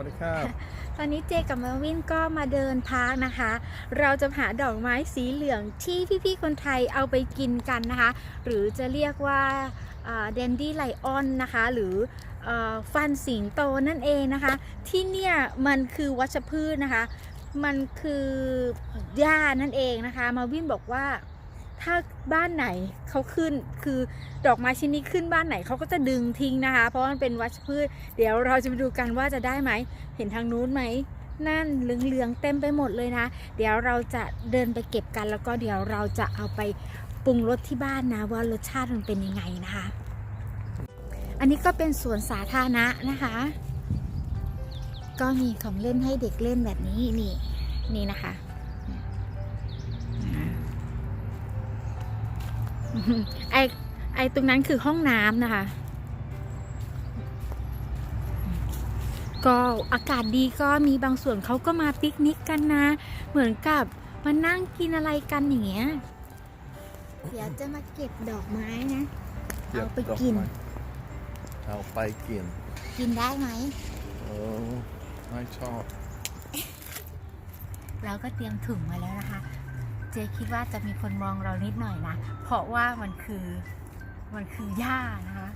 วัสดีครับ ตอนนี้เจกับมาวินก็มาเดินพาร์คนะคะ เราจะหาดอกไม้สีเหลืองที่พี่ๆคนไทยเอาไปกินกันนะคะ หรือจะเรียกว่าเดนดี้ไลออนนะคะ หรืออฟันสิงโตนั่นเองนะคะ ที่เนี่ยมันคือวัชพืชนะคะ มันคือหญ้านั่นเองนะคะ มาวินบอกว่า ถ้าบ้านไหนเขาขึ้นคือดอกไม้ชิ้นนี้ขึ้นบ้านไหนเขาก็จะดึงทิ้งนะคะ เพราะมันเป็นวัชพืช เดี๋ยวเราจะไปดูกันว่าจะได้ไหม เห็นทางนู้นไหมนั่นเหลืองๆเต็มไปหมดเลยนะ เดี๋ยวเราจะเดินไปเก็บกัน แล้วก็เดี๋ยวเราจะเอาไปปรุงรสที่บ้านนะ ว่ารสชาติมันเป็นยังไงนะคะ อันนี้ก็เป็นสวนสาธารณะนะคะ ก็มีของเล่นให้เด็กเล่นแบบนี้นี่นี่นะคะ ไอไอตรงนั้นคือห้องน้ำนะคะ ก็อากาศดีก็มีบางส่วนเขาก็มาปิกนิกกันนะ เหมือนกับมานั่งกินอะไรกันอย่างเงี้ย เดี๋ยวจะมาเก็บดอกไม้นะ เอาไปกิน เอาไปกิน กินได้ไหมเออไม่ชอบ เราก็เตรียมถุงมาแล้วนะคะ เจคิดว่าจะมีคนมองเรานิดหน่อยนะ เพราะว่ามันคือมันคือหญ้านะคะ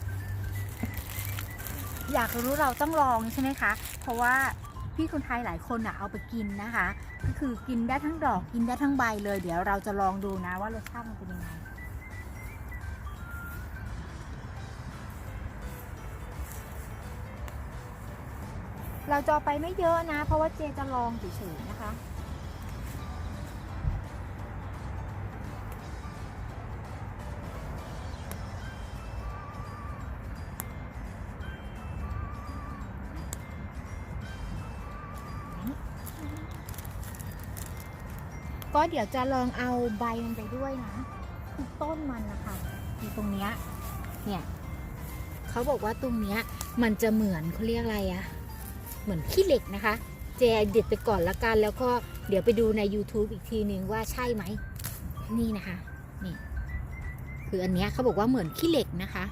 อยากรู้เราต้องลองใช่ไหมคะ เพราะว่าพี่คนไทยหลายคนอะเอาไปกินนะคะ ก็คือกินได้ทั้งดอกกินได้ทั้งใบเลย เดี๋ยวเราจะลองดูนะว่ารสชาติมันเป็นยังไงเราจะเอไปไม่เยอะนะ เพราะว่าเจจะลองเฉยๆนะคะ ก็เดี๋ยวจะลองเอาใบมันไปด้วยนะคือต้นมันนะคะอยู่ตรงเนี้ยเนี่ยเขาบอกว่าตรงเนี้ยมันจะเหมือนเขาเรียกอะไรอะเหมือนขี้เหล็กนะคะเจเด็ดไปก่อนละกัน แล้วก็เดี๋ยวไปดูใน YouTube อีกทีนึงว่าใช่ไหมนี่นะคะนี่คืออันเนี้ยเขาบอกว่าเหมือนขี้เหล็กนะคะ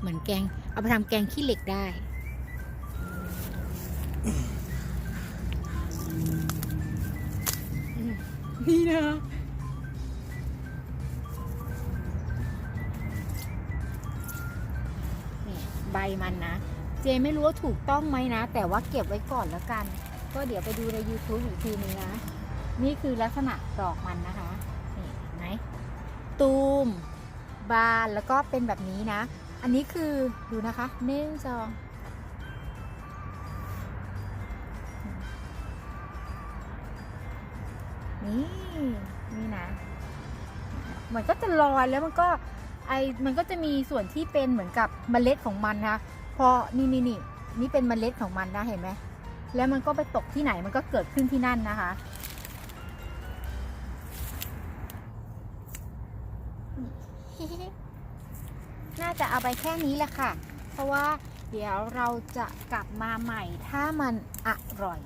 เหมือนแกงเอาไปทำแกงขี้เหล็กได้ นี่นะใบมันนะ เจไม่รู้ว่าถูกต้องไหมนะ แต่ว่าเก็บไว้ก่อนแล้วกัน ก็เดี๋ยวไปดูใน YouTube อีกทีนึงนะ นี่คือลักษณะดอกมันนะคะ นี่เห็นไหมตูม บานแล้วก็เป็นแบบนี้นะ อันนี้คือดูนะคะหนึ่งสอง นี่นี่นะ มันก็จะลอยแล้วมันก็ไอมันก็จะมีส่วนที่เป็นเหมือนกับเมล็ดของมันนะพอนี่นี่นี่นี่เป็นเมล็ดของมันนะเห็นไหมแล้วมันก็ไปตกที่ไหนมันก็เกิดขึ้นที่นั่นนะคะน่าจะเอาไปแค่นี้แหละค่ะ เพราะว่าเดี๋ยวเราจะกลับมาใหม่ถ้ามันอร่อย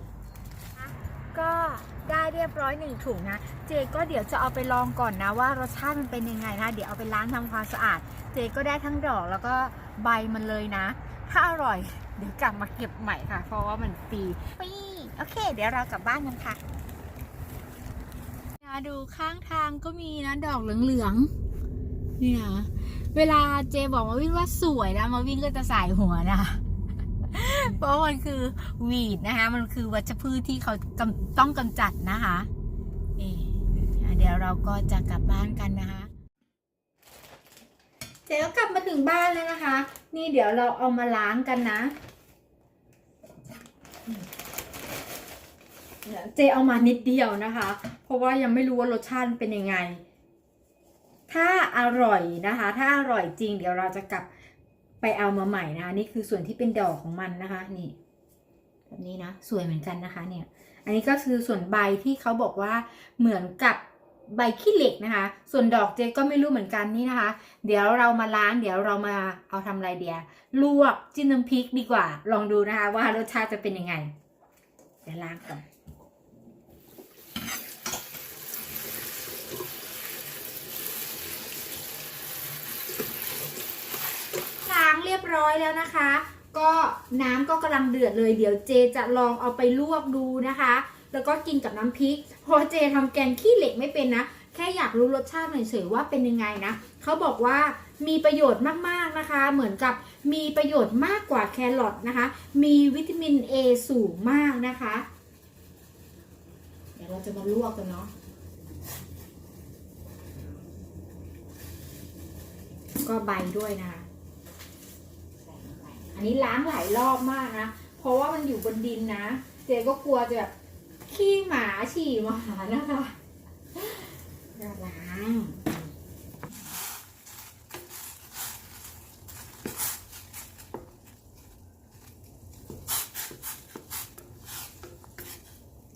ก็ได้เรียบร้อยหนึ่งถุงนะ เจก็เดี๋ยวจะเอาไปลองก่อนนะว่ารสชาติมันเป็นยังไงนะ เดี๋ยวเอาไปล้างทำความสะอาด เจก็ได้ทั้งดอกแล้วก็ใบมันเลยนะ ถ้าอร่อย เดี๋ยวกลับมาเก็บใหม่ค่ะ เพราะว่ามันฟรีปีโอเค เดี๋ยวเรากลับบ้านกันค่ะนะดูข้างทางก็มีนะดอกเหลืองๆนี่นะเวลาเจบอกมาวินว่าสวยนะมาวินก็จะใส่หัวนะ เพราะมันคือวีดนะคะ มันคือวัชพืชที่เขาต้องกำจัดนะคะนี่เดี๋ยวเราก็จะกลับบ้านกันนะคะเจ๊ก็กลับมาถึงบ้านแล้วนะคะ นี่เดี๋ยวเราเอามาล้างกันนะเจเอามานิดเดียวนะคะ เพราะว่ายังไม่รู้ว่ารสชาติเป็นยังไง ถ้าอร่อยนะคะ ถ้าอร่อยจริง เดี๋ยวเราจะกลับ ไปเอามาใหม่นะคะนี่คือส่วนที่เป็นดอกของมันนะคะนี่แบบนี้นะสวยเหมือนกันนะคะเนี่ยอันนี้ก็คือส่วนใบที่เขาบอกว่าเหมือนกับใบขี้เหล็กนะคะ ส่วนดอกเจ๊ก็ไม่รู้เหมือนกันนี่นะคะ เดี๋ยวเรามาล้างเดี๋ยวเรามาเอาทำอะไรเดียลวกจิ้มน้ำพริกดีกว่า ลองดูนะคะว่ารสชาติจะเป็นยังไง เดี๋ยวล้างก่อน ล้างเรียบร้อยแล้วนะคะ ก็น้ำก็กำลังเดือดเลย เดี๋ยวเจจะลองเอาไปลวกดูนะคะ แล้วก็กินกับน้ำพริกเพราะเจทำแกงขี้เหล็กไม่เป็นนะแค่อยากรู้รสชาติหน่อยเฉยๆว่าเป็นยังไงนะเขาบอกว่ามีประโยชน์มากๆนะคะ เหมือนกับมีประโยชน์มากกว่าแครอทนะคะ มีวิตามิน A สูงมากนะคะ เดี๋ยวเราจะมาลวกกันเนาะก็ใบด้วยนะคะ อันนี้ล้างหลายรอบมากนะ เพราะว่ามันอยู่บนดินนะ เจก็กลัวจะแบบขี้หมาฉี่มานะคะล้าง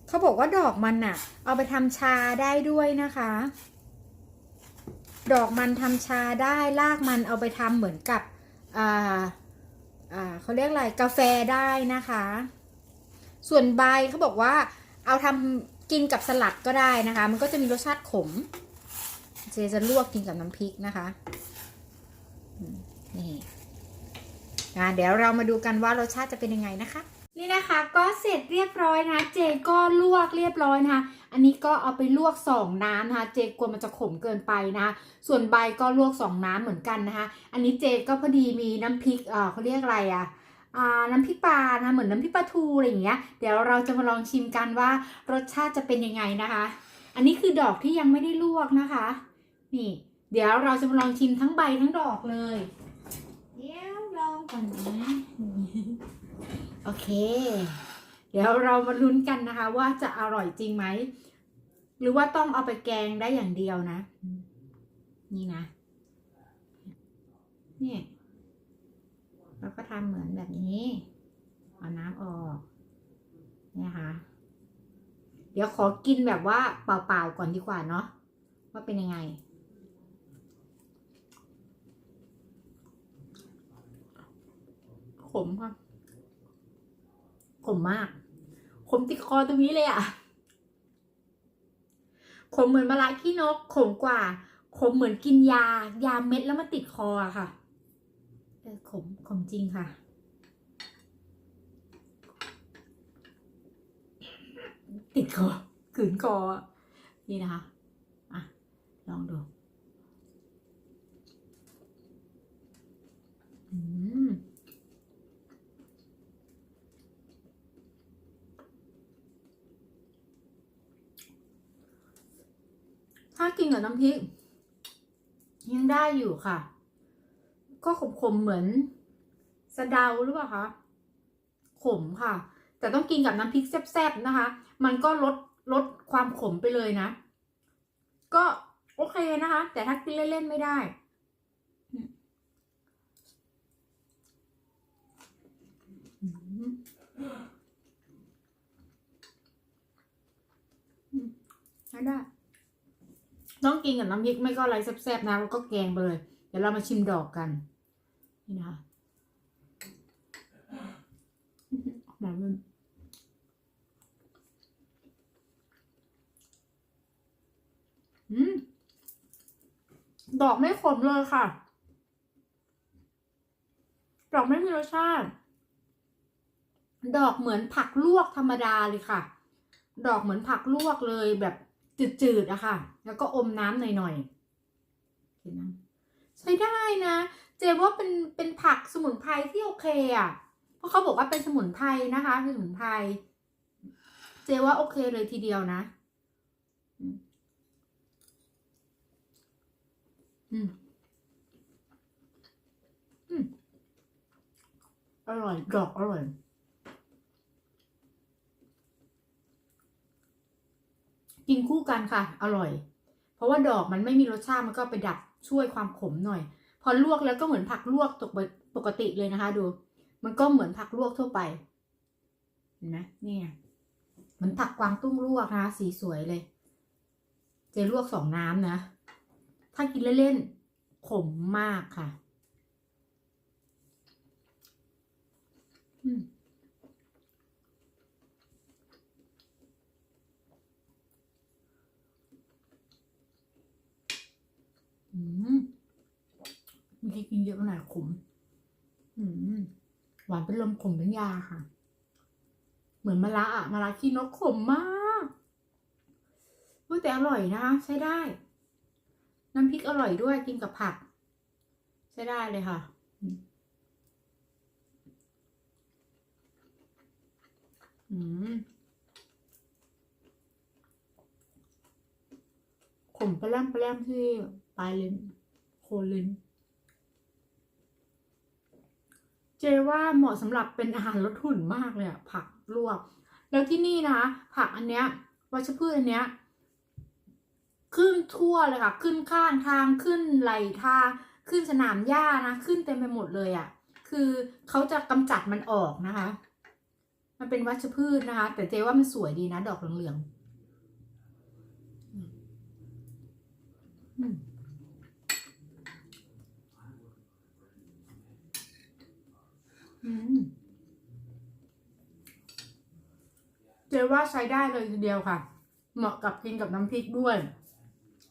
เขาบอกว่าดอกมันน่ะเอาไปทำชาได้ด้วยนะคะ ดอกมันทำชาได้รากมันเอาไปทำเหมือนกับอ่า อ่าเขาเรียกอะไรกาแฟได้นะคะ ส่วนใบเขาบอกว่า เอาทำกินกับสลัดก็ได้นะคะ มันก็จะมีรสชาติขมเจจะลวกกินกับน้ำพริกนะคะนี่เดี๋ยวเรามาดูกันว่ารสชาติจะเป็นยังไงนะคะ นี่นะคะก็เสร็จเรียบร้อยนะ เจก็ลวกเรียบร้อยนะคะ อันนี้ก็เอาไปลวกสองน้ำนะคะ เจกลัวมันจะขมเกินไปนะคะส่วนใบก็ลวกสองน้ำเหมือนกันนะคะ อันนี้เจก็พอดีมีน้ำพริกเออเขาเรียกอะไรอะอ่าน้ำพริกปลานะเหมือนน้ำพริกปลาทูอะไรอย่างเงี้ย เดี๋ยวเราจะมาลองชิมกันว่ารสชาติจะเป็นยังไงนะคะ อันนี้คือดอกที่ยังไม่ได้ลวกนะคะ นี่ เดี๋ยวเราจะมาลองชิมทั้งใบทั้งดอกเลย เดี๋ยวลองก่อนนะ โอเค เดี๋ยวเรามาลุ้นกันนะคะ ว่าจะอร่อยจริงไหม หรือว่าต้องเอาไปแกงได้อย่างเดียวนะ นี่นะเนี่ยเราก็ทำเหมือนแบบนี้ เอาน้ำออกเนี่ยค่ะ เดี๋ยวขอกินแบบว่าเปล่าๆก่อนดีกว่าเนาะว่าเป็นยังไงขมค่ะ ขมมาก ขมติดคอตรงนี้เลยอะ่ะขมเหมือนมะระขี้นก ขมกว่า ขมเหมือนกินยา ยาเม็ดแล้วมาติดคออะค่ะขมขมจริงค่ะ ติดคอขืนคอนี่นะคะ อะ ลองดู อืม ถ้า กินกับน้ำพริกยังได้อยู่ค่ะ ก็ขมๆเหมือนสะเดาหรือเปล่าคะขมค่ะ แต่ต้องกินกับน้ำพริกแซ่บๆนะคะ มันก็ลดลดความขมไปเลยนะ ก็โอเคนะคะ แต่ถ้ากินเล่นๆไม่ได้อืมอืมใช้ได้ ต้องกินกับน้ำพริกไม่ก็อะไรแซ่บๆนะแล้วก็แกงไปเลย เดี๋ยวเรามาชิมดอกกัน นี่นะคะหอมมันอืมดอกไม่ขมเลยค่ะ ดอกไม่มีรสชาติ ดอกเหมือนผักลวกธรรมดาเลยค่ะ ดอกเหมือนผักลวกเลยแบบ จืดๆอะค่ะ แล้วก็อมน้ำหน่อยๆเห็นไหมใช้ได้นะ เจว่าเป็นเป็นผักสมุนไพรที่โอเคอะเพราะเขาบอกว่าเป็นสมุนไพรนะคะสมุนไพรเจว่าโอเคเลยทีเดียวนะ อืมอืมอืมอร่อยดอกอร่อย กินคู่กันค่ะ อร่อย เพราะว่าดอกมันไม่มีรสชาติมันก็ไปดับช่วยความขมหน่อย พอลวกแล้วก็เหมือนผักลวกตกปกติเลยนะคะ ดู มันก็เหมือนผักลวกทั่วไปเห็นไหมนี่เหมือนผักกวางตุ้งลวกนะคะสีสวยเลย เจลวกสองน้ำนะ ถ้ากินเล่นๆขมมากค่ะ อืม อืมเมื่อ กินเยอะขนาดขมอืมหวานเป็นลมขมเป็นยาค่ะ เหมือนมะระอะมะระขี้นกขมมากแต่อร่อยนะคะใช้ได้ น้ำพริกอร่อยด้วยกินกับผัก ใช้ได้เลยค่ะอืมขมไปแล้มไปแล้มที่ปลายลิ้นโคนลิ้น เจว่าเหมาะสำหรับเป็นอาหารลดหุ่นมากเลยอะผักลวก แล้วที่นี่นะคะ ผักอันเนี้ยวัชพืชอันเนี้ยขึ้นทั่วเลยค่ะ ขึ้นข้างทางขึ้นไหลทางขึ้นสนามหญ้านะ ขึ้นเต็มไปหมดเลยอะ่ะ คือเขาจะกำจัดมันออกนะคะ มันเป็นวัชพืชนะคะ แต่เจว่ามันสวยดีนะ ดอกเหลืองๆอืมอืมอืมเจ ว่าใช้ได้เลยทีเดียวค่ะ เหมาะกับกินกับน้ำพริกด้วย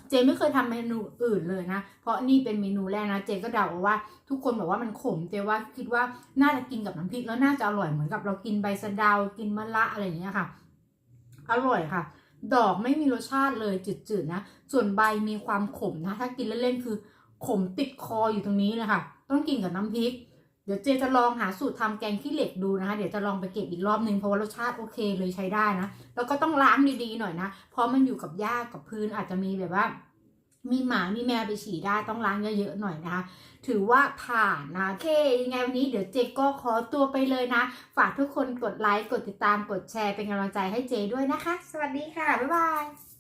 เจไม่เคยทำเมนูอื่นเลยนะ เพราะนี่เป็นเมนูแรกนะ เจก็เดาเอาว่าทุกคนบอกว่ามันขม เจว่าคิดว่าน่าจะกินกับน้ำพริกแล้วน่าจะอร่อยเหมือนกับเรากินใบสะเดา กินมะระอะไรอย่างเงี้ยค่ะ อร่อยค่ะ ดอกไม่มีรสชาติเลยจืดๆนะ ส่วนใบมีความขมนะ ถ้ากินเล่นๆคือขมติดคออยู่ตรงนี้เลยค่ะ ต้องกินกับน้ำพริก เดี๋ยวเจจะลองหาสูตรทำแกงขี้เหล็กดูนะคะ เดี๋ยวจะลองไปเก็บอีกรอบนึงเพราะว่ารสชาติโอเคเลยใช้ได้นะ แล้วก็ต้องล้างดีๆหน่อยนะ เพราะมันอยู่กับหญ้ากับพื้นอาจจะมีแบบว่า มีหมา มีแมวไปฉี่ได้ต้องล้างเยอะๆหน่อยนะคะ ถือว่าผ่านนะเคยังไงวันนี้เดี๋ยวเจก็ขอตัวไปเลยนะ ฝากทุกคนกดไลค์ กดติดตาม กดแชร์เป็นกำลังใจให้เจด้วยนะคะ สวัสดีค่ะ บ๊ายบาย